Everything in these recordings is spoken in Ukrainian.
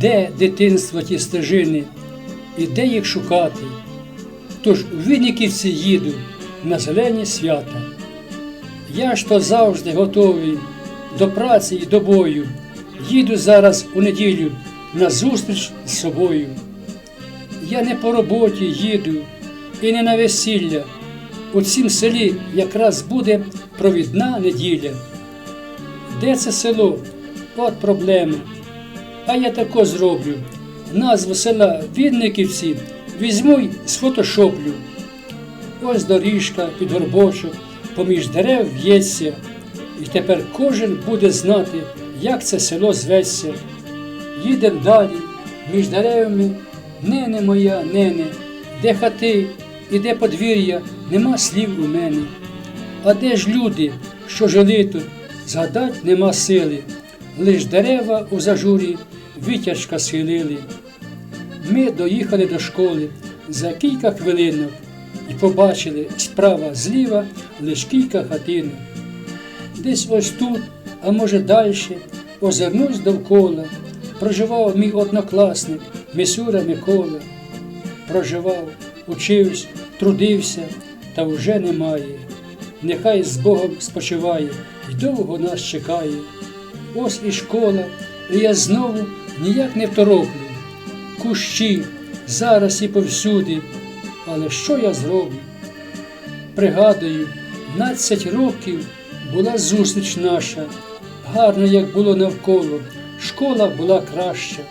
де дитинство ті стежини, і де їх шукати. Тож у Вінниківці їду на зелені свята. Я ж то завжди готовий до праці і до бою. Їду зараз у неділю на зустріч з собою. Я не по роботі їду і не на весілля. У цім селі якраз буде провідна неділя. Де це село? От проблема. А я тако зроблю. Назву села Відниківці візьму й сфотошоплю. Ось доріжка під горбочок, поміж дерев в'ється, і тепер кожен буде знати, як це село зветься. Їдем далі, між деревами, нене моя, нене, де хати і де подвір'я, нема слів у мене. А де ж люди, що жили тут, згадать нема сили, лиш дерева у зажурі витяжка схилили. Ми доїхали до школи за кілька хвилинок і побачили справа зліва лиш кілька хатинок. Десь ось тут, а може далі, озирнусь довкола, проживав мій однокласник Мисюра Микола. Проживав, учився, трудився, та вже немає. Нехай з Богом спочиває і довго нас чекає. Ось і школа, і я знову ніяк не второплю. Кущі зараз і повсюди, але що я зроблю? Пригадую, 12 років була зустріч наша, гарно, як було навколо, школа була краща.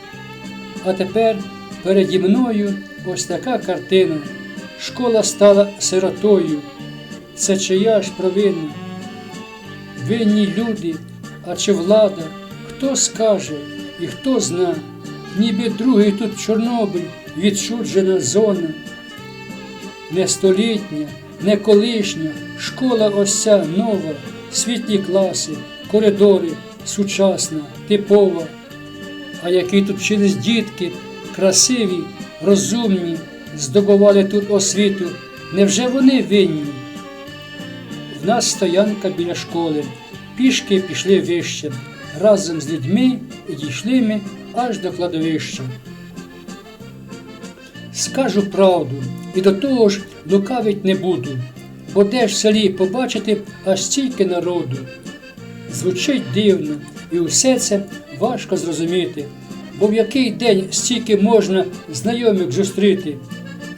А тепер переді мною ось така картина. Школа стала сиротою. Це чия ж провина? Винні люди, а чи влада, хто скаже і хто зна, ніби другий тут Чорнобиль відчуджена зона. Не столітня, не колишня, школа ось ця нова, світлі класи, коридори, сучасна, типова. А які тут вчились дітки, красиві, розумні, здобували тут освіту, невже вони винні? В нас стоянка біля школи, пішки пішли вище, разом з людьми і дійшли ми аж до кладовища. Скажу правду, і до того ж лукавить не буду, бо де ж в селі побачити аж стільки народу. Звучить дивно, і усе це важко зрозуміти, бо в який день стільки можна знайомих зустріти,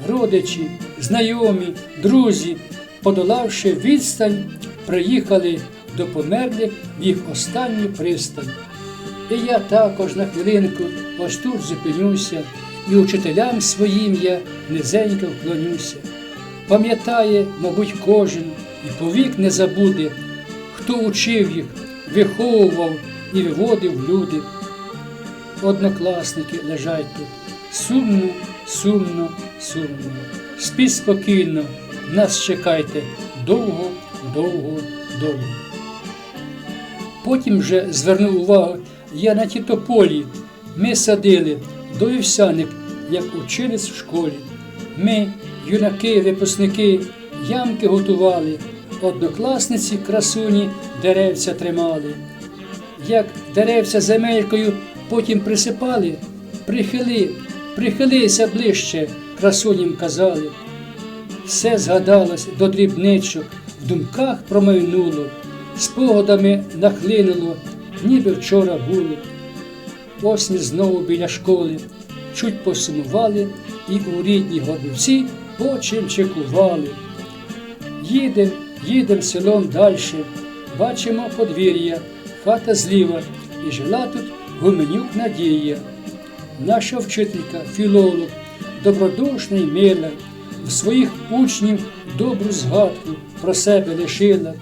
родичі, знайомі, друзі, подолавши відстань, приїхали до померлих в їх останню пристань. І я також на хвилинку ось тут зупинюся, і учителям своїм я низенько вклонюся. Пам'ятає, мабуть, кожен і повік не забуде, хто учив їх, виховував і виводив люди. Однокласники лежать тут. Сумно, сумно, сумно. Спіть спокійно, нас чекайте довго, довго, довго. Потім вже звернув увагу я на тітополі. Ми садили до вівсяник, як учились в школі. Ми, юнаки, випускники, ямки готували, однокласниці красуні деревця тримали. Як деревця земелькою потім присипали, прихили, прихилися ближче, красуням казали. Все згадалось до дрібничок, в думках промайнуло, спогадами нахлинуло, ніби вчора було. Ось ми знову біля школи, чуть посумували і у рідній Горбівці почимчикували. Їдем, їдем селом далі, бачимо подвір'я, хата зліва, і жила тут гуменюк Надія. Наша вчителька, філолог, добродушна й мила, в своїх учнів добру згадку про себе лишила.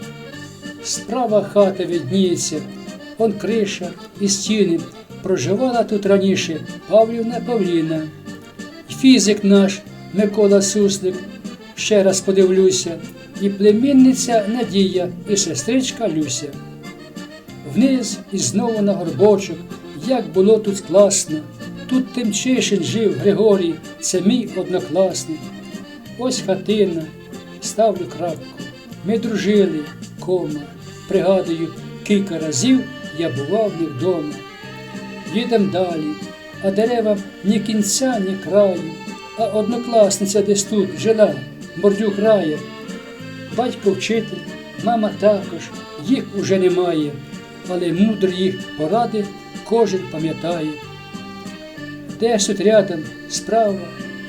Справа хата видніється, он криша і стіни. Проживала тут раніше Павлівна Павліна. Фізик наш Микола Суслик, ще раз подивлюся, і племінниця Надія, і сестричка Люся. Вниз і знову на горбочок, як було тут класно. Тут Тимчишин жив Григорій, це мій однокласник. Ось хатина, ставлю крапку. Ми дружили, кома. Пригадую, кілька разів я бував них вдома. Їдем далі, а деревам ні кінця, ні краю. А однокласниця десь тут жила, мордюк грає. Батько вчитель, мама також, їх уже немає, але мудро їх поради кожен пам'ятає. Десь тут рядом, справа,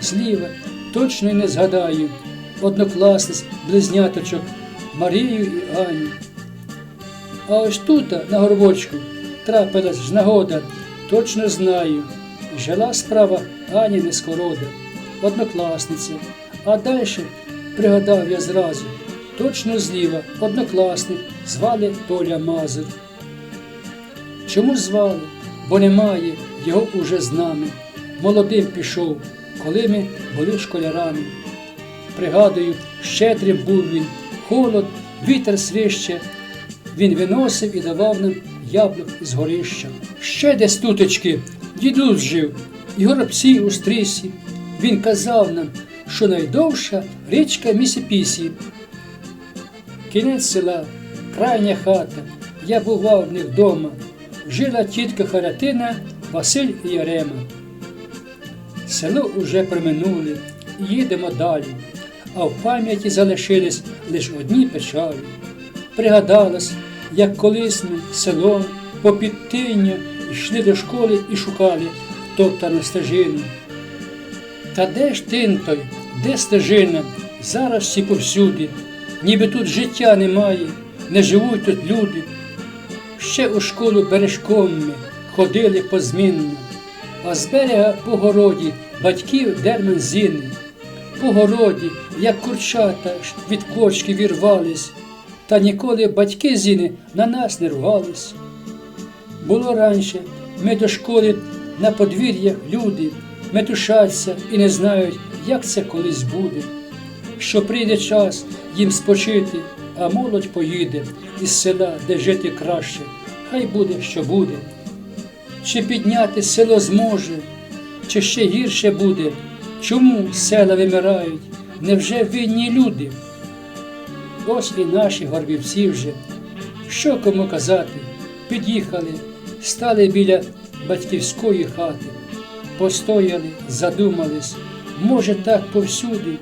зліва, точно й не згадаю, однокласниць, близняточок Марію і Аню. А ось тут, на горбочку, трапилась ж нагода, точно знаю. Жила справа Ані Нескорода, однокласниця, а далі пригадав я зразу, точно зліва, однокласник, звали Толя Мазур. Чому звали? Бо немає, його уже з нами. Молодим пішов, коли ми були школярами. Пригадую, щедрим був він, холод, вітер свище. Він виносив і давав нам яблук із горища. Ще десь тутечки, дідусь жив, і горобці у стрісі. Він казав нам, що найдовша річка Місіпісі. Кінець села, крайня хата, я бував в них вдома. Жила тітка Харатина, Василь і Ярема. Село уже проминули, їдемо далі, а в пам'яті залишились лише одні печалі. Пригадалось, як колись ми селом по підтинню йшли до школи і шукали топтану стежину. Та де ж тин той, де стежина? Зараз всі повсюди, ніби тут життя немає, не живуть тут люди. Ще у школу бережком ми ходили позмінно, а з берега по городі батьків дермен зіни. По городі, як курчата від кочки вірвались, та ніколи батьки зіни на нас не ругались. Було раніше, ми до школи на подвір'ях люди метушаться і не знають, як це колись буде. Що прийде час їм спочити, а молодь поїде із села, де жити краще, хай буде, що буде. Чи підняти село зможе, чи ще гірше буде? Чому села вимирають? Невже винні люди? Ось і наші горбівці вже. Що кому казати? Під'їхали, стали біля батьківської хати, постояли, задумались, може, так повсюди,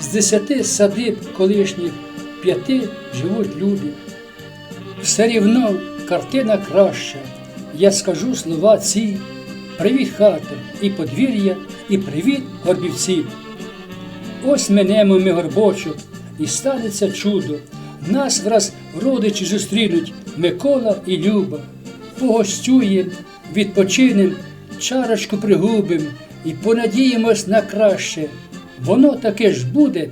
з десяти садиб колишніх п'яти живуть люди. Все рівно картина краща. Я скажу слова ці. Привіт, хата, і подвір'я, і привіт, горбівці. Ось минемо ми горбочок, і станеться чудо. Нас враз родичі зустрінуть Микола і Люба. Погостюєм, відпочинем, чарочку пригубим і понадіємось на краще. Воно таке ж буде,